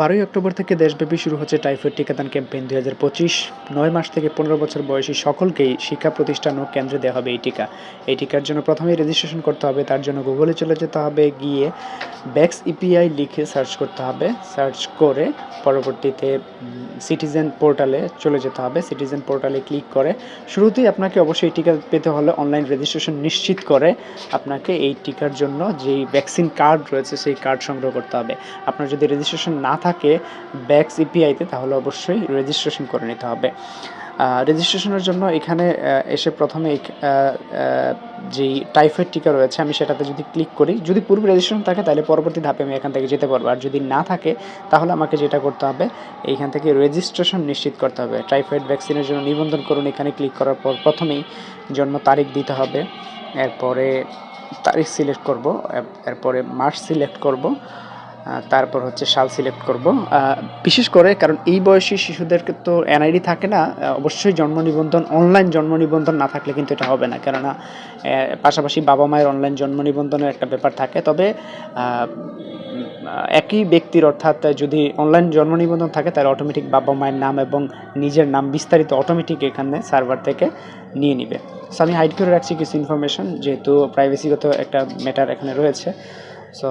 বারোই অক্টোবর থেকে দেশব্যাপী শুরু হচ্ছে টাইফয়েড টিকাদান ক্যাম্পেইন দুই হাজার পঁচিশ। নয় মাস থেকে পনেরো বছর বয়সী সকলকেই শিক্ষা প্রতিষ্ঠান ও কেন্দ্রে দেওয়া হবে এই টিকা। এই টিকার জন্য প্রথমেই রেজিস্ট্রেশন করতে হবে, তার জন্য গুগলে চলে যেতে হবে, গিয়ে ব্যাক্স ইপিআই লিখে সার্চ করতে হবে। সার্চ করে পরবর্তীতে সিটিজেন পোর্টালে চলে যেতে হবে। সিটিজেন পোর্টালে ক্লিক করে শুরুতেই আপনাকে অবশ্যই টিকা পেতে হলে অনলাইন রেজিস্ট্রেশন নিশ্চিত করে আপনাকে এই টিকার জন্য যেই ভ্যাকসিন কার্ড রয়েছে, সেই কার্ড সংগ্রহ করতে হবে। আপনার যদি রেজিস্ট্রেশন না থাকে ব্যাক্স ইপিআইতে তাহলে অবশ্যই রেজিস্ট্রেশন করে নিতে হবে। রেজিস্ট্রেশনের জন্য এখানে এসে প্রথমে যেই টাইফয়েড টিকা রয়েছে, আমি সেটাতে যদি ক্লিক করি, যদি পূর্বে রেজিস্ট্রেশন থাকে, তাহলে পরবর্তী ধাপে আমি এখান থেকে যেতে পারব। আর যদি না থাকে, তাহলে আমাকে যেটা করতে হবে, এইখান থেকে রেজিস্ট্রেশন নিশ্চিত করতে হবে। টাইফয়েড ভ্যাকসিনের জন্য নিবন্ধন করুন, এখানে ক্লিক করার পর প্রথমেই জন্ম তারিখ দিতে হবে। এরপরে তারিখ সিলেক্ট করব এরপরে মাস সিলেক্ট করব। তারপর হচ্ছে সাল সিলেক্ট করব। বিশেষ করে কারণ এই বয়সী শিশুদেরকে তো এনআইডি থাকে না অবশ্যই জন্ম নিবন্ধন অনলাইন জন্ম নিবন্ধন না থাকলে কিন্তু এটা হবে না। কেননা পাশাপাশি বাবা মায়ের অনলাইন জন্ম নিবন্ধনের একটা ব্যাপার থাকে। তবে একই ব্যক্তির অর্থাৎ যদি অনলাইন জন্ম নিবন্ধন থাকে, তাহলে অটোমেটিক বাবা মায়ের নাম এবং নিজের নাম বিস্তারিত অটোমেটিক এখানে সার্ভার থেকে নিয়ে নিবে। সো আমি হাইড করে রাখছি কিছু ইনফরমেশন যেহেতু প্রাইভেসিগত একটা ম্যাটার এখানে রয়েছে। সো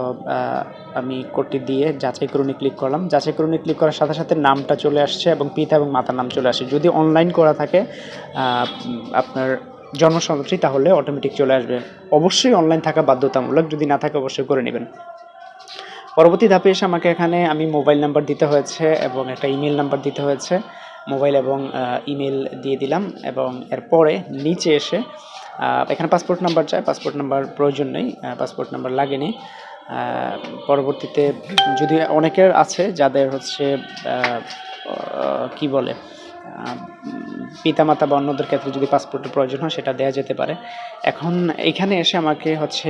আমি কোডটি দিয়ে যাচাই করুনে ক্লিক করলাম। যাচাই করুনে ক্লিক করার সাথে সাথে নামটা চলে আসছে এবং পিতা এবং মাতার নাম চলে আসে যদি অনলাইন করা থাকে আপনার জন্মসনদটি, তাহলে অটোমেটিক চলে আসবে। অবশ্যই অনলাইন থাকা বাধ্যতামূলক। যদি না থাকে, অবশ্যই করে নেবেন। পরবর্তী ধাপে এসে আমাকে এখানে আমি মোবাইল নাম্বার দিতে হয়েছে এবং একটা ইমেল নাম্বার দিতে হয়েছে। মোবাইল এবং ইমেল দিয়ে দিলাম এবং এরপরে নিচে এসে এখানে পাসপোর্ট নাম্বার চাই। পাসপোর্ট নাম্বার প্রয়োজন নেই পাসপোর্ট নাম্বার লাগেনি। পরবর্তীতে যদি অনেকের আছে যাদের হচ্ছে কি বলে পিতামাতা বা অন্যদের ক্ষেত্রে যদি পাসপোর্টের প্রয়োজন হয় সেটা দেওয়া যেতে পারে। এখন এখানে এসে আমাকে হচ্ছে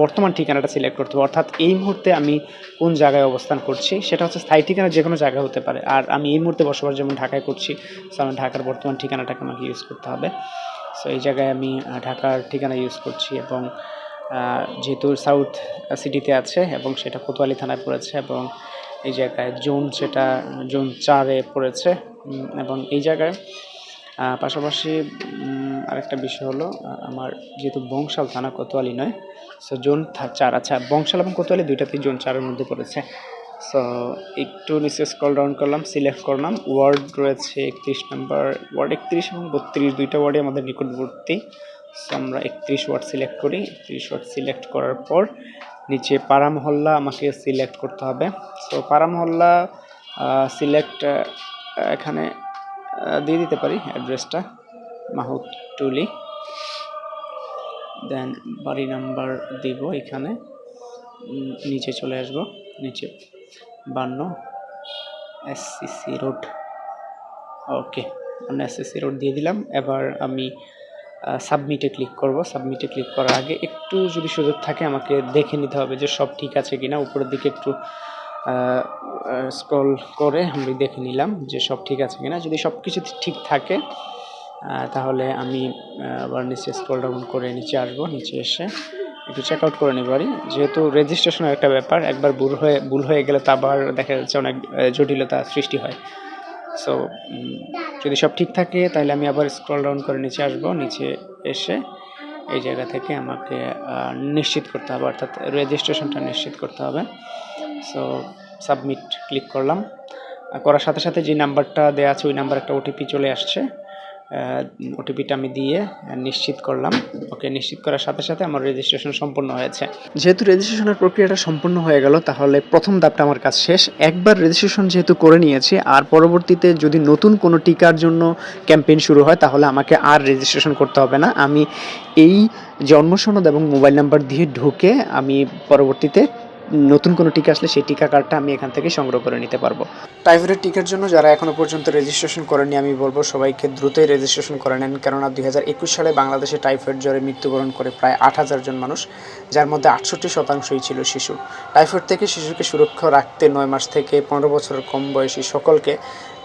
বর্তমান ঠিকানাটা সিলেক্ট করতে হবে। অর্থাৎ এই মুহূর্তে আমি কোন জায়গায় অবস্থান করছি সেটা হচ্ছে স্থায়ী ঠিকানা যে কোনো জায়গায় হতে পারে। আর আমি এই মুহূর্তে বসবাস যেমন ঢাকায় করছি আমি ঢাকার বর্তমান ঠিকানাটাকে আমাকে ইউজ করতে হবে। সো এই জায়গায় আমি ঢাকার ঠিকানা ইউজ করছি এবং যেহেতু সাউথ সিটিতে আছে এবং সেটা কোতোয়ালি থানায় পড়েছে এবং এই জায়গায় জোন সেটা, জোন চারে পড়েছে এবং এই জায়গায় পাশাপাশি আরেকটা বিষয় হলো আমার যেহেতু বংশাল থানা কোতোয়ালি নয় সো জোন চার আচ্ছা বংশাল এবং কোতোয়ালি দুইটাতেই জোন চারের মধ্যে পড়েছে সো একটু নিচে স্ক্রল ডাউন করলাম সিলেক্ট করলাম ওয়ার্ড রয়েছে একত্রিশ নাম্বার ওয়ার্ড একত্রিশ এবং বত্রিশ, দুইটা ওয়ার্ডই আমাদের নিকটবর্তী আমরা একত্রিশ ওয়ার্ড সিলেক্ট করি। একত্রিশ ওয়ার্ড সিলেক্ট করার পর নিচে পাড়া মহল্লা আমাকে সিলেক্ট করতে হবে। সো পাড়া মহল্লা সিলেক্ট এখানে দিয়ে দিতে পারি অ্যাড্রেসটা মাহুত টুলি। দেন বাড়ি নাম্বার দিব এখানে। নিচে চলে আসব। নিচে বান্ন এসসিসি রোড ওকে আমরা এসএসসি রোড দিয়ে দিলাম। এবার আমি সাবমিটে ক্লিক করব। সাবমিটে ক্লিক করার আগে একটু যদি সুযোগ থাকে আমাকে দেখে নিতে হবে যে সব ঠিক আছে কি না উপরের দিকে একটু স্ক্রল করে আমি দেখে নিলাম যে সব ঠিক আছে কিনা। যদি সব কিছু ঠিক থাকে তাহলে আমি আবার নিচে স্ক্রল ডাউন করে নিচে আসব। নিচে এসে একটু চেক আউট করে নিতে পারি যেহেতু রেজিস্ট্রেশনের একটা ব্যাপার, একবার ভুল হয়ে ভুল হয়ে গেলে তা আবার দেখা যাচ্ছে অনেক জটিলতা সৃষ্টি হয়। সো যদি সব ঠিক থাকে, তাহলে আমি আবার স্ক্রল ডাউন করে নিচে আসব। নিচে এসে এই জায়গা থেকে আমাকে নিশ্চিত করতে হবে, অর্থাৎ রেজিস্ট্রেশনটা নিশ্চিত করতে হবে। সো সাবমিট ক্লিক করলাম। করার সাথে সাথে যে নাম্বারটা দেওয়া আছে, ওই নাম্বার একটা ওটিপি চলে আসছে। ওটিপিটা আমি দিয়ে নিশ্চিত করলাম। ওকে, নিশ্চিত করার সাথে সাথে আমার রেজিস্ট্রেশন সম্পূর্ণ হয়েছে। যেহেতু রেজিস্ট্রেশনের প্রক্রিয়াটা সম্পূর্ণ হয়ে গেল, তাহলে প্রথম ধাপটা আমার কাজ শেষ। একবার রেজিস্ট্রেশন যেহেতু করে নিয়েছি, আর পরবর্তীতে যদি নতুন কোনো টিকার জন্য ক্যাম্পেইন শুরু হয়, তাহলে আমাকে আর রেজিস্ট্রেশন করতে হবে না। আমি এই জন্মসনদ এবং মোবাইল নাম্বার দিয়ে ঢুকে আমি পরবর্তীতে নতুন কোনো টিকা আসলে সেই টিকা কার্ডটা আমি এখান থেকে সংগ্রহ করে নিতে পারব। টাইফয়েডের টিকার জন্য যারা এখনও পর্যন্ত রেজিস্ট্রেশন করেনি আমি বলব সবাইকে দ্রুতই রেজিস্ট্রেশন করে নেন। কেননা দুই হাজার একুশ সালে বাংলাদেশে টাইফয়েড জ্বরে মৃত্যুবরণ করে প্রায় আট হাজার জন মানুষ যার মধ্যে আটষট্টি শতাংশই ছিল শিশু। টাইফয়েড থেকে শিশুকে সুরক্ষা রাখতে নয় মাস থেকে পনেরো বছরের কম বয়সী সকলকে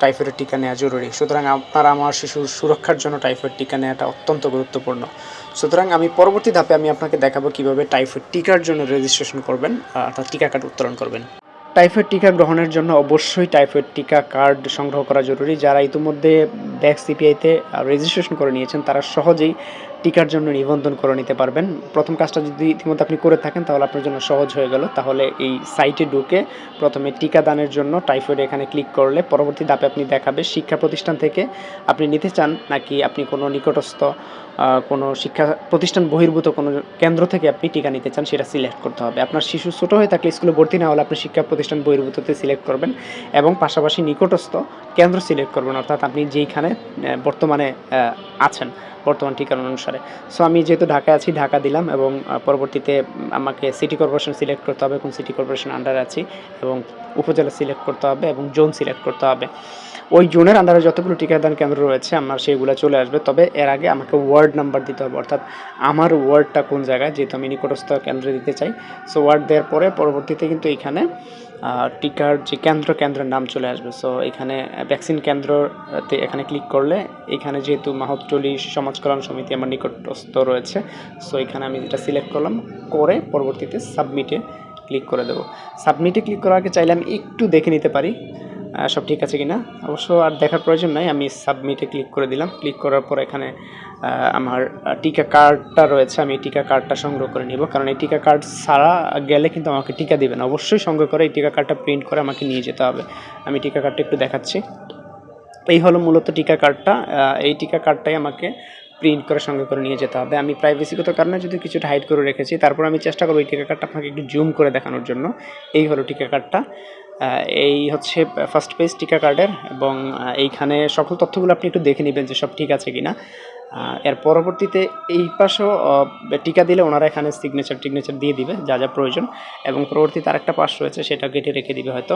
টাইফয়েডের টিকা নেওয়া জরুরি। সুতরাং আপনার আমার শিশুর সুরক্ষার জন্য টাইফয়েড টিকা নেওয়াটা অত্যন্ত গুরুত্বপূর্ণ। সুতরাং আমি পরবর্তী ধাপে আমি আপনাকে দেখাবো কীভাবে টাইফয়েড টিকার জন্য রেজিস্ট্রেশন করবেন, অর্থাৎ টিকা কার্ড উত্তোলন করবেন। টাইফয়েড টিকা গ্রহণের জন্য অবশ্যই টাইফয়েড টিকা কার্ড সংগ্রহ করা জরুরি। যারা ইতিমধ্যে ব্যাক সিপিআইতে রেজিস্ট্রেশন করে নিয়েছেন, তারা সহজেই টিকার জন্য নিবন্ধন করে নিতে পারবেন। প্রথম কাজটা যদি ইতিমধ্যে আপনি করে থাকেন, তাহলে আপনার জন্য সহজ হয়ে গেল। তাহলে এই সাইটে ঢুকে প্রথমে টিকাদানের জন্য টাইফয়েড এখানে ক্লিক করলে পরবর্তী ধাপে আপনি দেখাবে শিক্ষা প্রতিষ্ঠান থেকে আপনি নিতে চান নাকি আপনি কোনো নিকটস্থ কোনো শিক্ষা প্রতিষ্ঠান বহির্ভূত কোনো কেন্দ্র থেকে আপনি টিকা নিতে চান, সেটা সিলেক্ট করতে হবে। আপনার শিশু ছোট হয়ে থাকলে স্কুলে ভর্তি না হলে আপনি শিক্ষা প্রতিষ্ঠান বহির্ভূততে সিলেক্ট করবেন এবং পাশাপাশি নিকটস্থ কেন্দ্র সিলেক্ট করবেন। অর্থাৎ আপনি যেইখানে আহ, বর্তমানে আছেন বর্তমান ঠিকানা অনুসারে। সো আমি যেহেতু ঢাকায় আছি ঢাকা দিলাম এবং পরবর্তীতে আমাকে সিটি কর্পোরেশন সিলেক্ট করতে হবে কোন সিটি কর্পোরেশন আন্ডারে আছি এবং উপজেলা সিলেক্ট করতে হবে এবং জোন সিলেক্ট করতে হবে। ওই জোনের আন্ডারে যতগুলো টিকাদান কেন্দ্র রয়েছে আমার সেইগুলো চলে আসবে। তবে এর আগে আমাকে ওয়ার্ড নাম্বার দিতে হবে অর্থাৎ আমার ওয়ার্ডটা কোন জায়গায় যেহেতু আমি নিকটস্থ কেন্দ্রে দিতে চাই। সো ওয়ার্ড দেওয়ার পরে পরবর্তীতে কিন্তু এখানে টিকার যে কেন্দ্র, কেন্দ্রের নাম চলে আসবে। সো এখানে ভ্যাকসিন কেন্দ্রতে এখানে ক্লিক করলে এখানে যেহেতু মাহতলি সমাজ কল্যাণ সমিতি আমার নিকটস্থ রয়েছে সো এখানে আমি যেটা সিলেক্ট করলাম, করে পরবর্তীতে সাবমিটে ক্লিক করে দেবো। সাবমিটে ক্লিক করার আগে চাইলে আমি একটু দেখে নিতে পারি। সব ঠিক আছে কিনা? অবশ্য আর দেখার প্রয়োজন নাই, আমি সাবমিটে ক্লিক করে দিলাম। ক্লিক করার পর এখানে আমার টিকা কার্ডটা রয়েছে, আমি টিকা কার্ডটা সংগ্রহ করে নিব। কারণ এই টিকা কার্ড ছাড়া গেলে কিন্তু আমাকে টিকা দিবেন অবশ্যই সংগ্রহ করে এই টিকা কার্ডটা প্রিন্ট করে আমাকে নিয়ে যেতে হবে। আমি টিকা কার্ডটা একটু দেখাচ্ছি। এই হলো মূলত টিকা কার্ডটা এই টিকা কার্ডটাই আমাকে প্রিন্ট করে সঙ্গে করে নিয়ে যেতে হবে। আমি প্রাইভেসিগত কারণে যদি কিছুটা হাইড করে রেখেছি, তারপর আমি চেষ্টা করব এই টিকা কার্ডটা আপনাকে একটু জুম করে দেখানোর জন্য। এই হলো টিকা কার্ডটা। এই হচ্ছে ফার্স্ট পেজ টিকা কার্ডের এবং এইখানে সকল তথ্যগুলো আপনি একটু দেখে নেবেন যে সব ঠিক আছে কি না এর পরবর্তীতে এই পাশেও টিকা দিলে ওনারা এখানে সিগনেচার টিগনেচার দিয়ে দিবে যা যা প্রয়োজন এবং পরবর্তীতে আরেকটা পাশ রয়েছে সেটা কেটে রেখে দিবে হয়তো।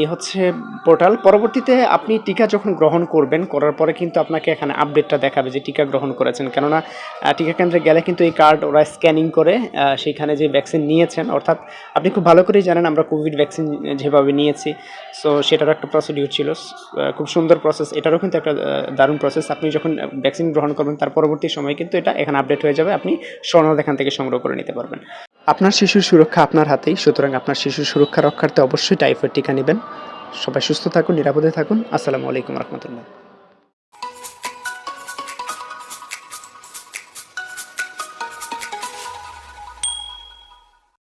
এই হচ্ছে পোর্টাল। পরবর্তীতে আপনি টিকা যখন গ্রহণ করবেন, করার পরে কিন্তু আপনাকে এখানে আপডেটটা দেখাবে যে টিকা গ্রহণ করেছেন। কেননা টিকা কেন্দ্রে গেলে কিন্তু এই কার্ড ওরা স্ক্যানিং করে সেখানে যে ভ্যাকসিন নিয়েছেন, অর্থাৎ আপনি খুব ভালো করেই জানেন আমরা কোভিড ভ্যাকসিন যেভাবে নিয়েছি। সো সেটারও একটা প্রসিডিউর ছিল। খুব সুন্দর প্রসেস এটারও কিন্তু একটা দারুণ প্রসেস আপনি যখন ভ্যাকসিন গ্রহণ করবেন, তার পরবর্তী সময় কিন্তু এটা এখানে আপডেট হয়ে যাবে। আপনি স্বর্ণাদ এখান থেকে সংগ্রহ করে নিতে পারবেন। আপনার শিশুর সুরক্ষা আপনার হাতেই, সুতরাং আপনার শিশুর সুরক্ষা রক্ষার্থে অবশ্যই টাইফয়েড টিকা নেবেন। সবাই সুস্থ থাকুন, নিরাপদে থাকুন। আসসালামু আলাইকুম রহমতুল্লাহ।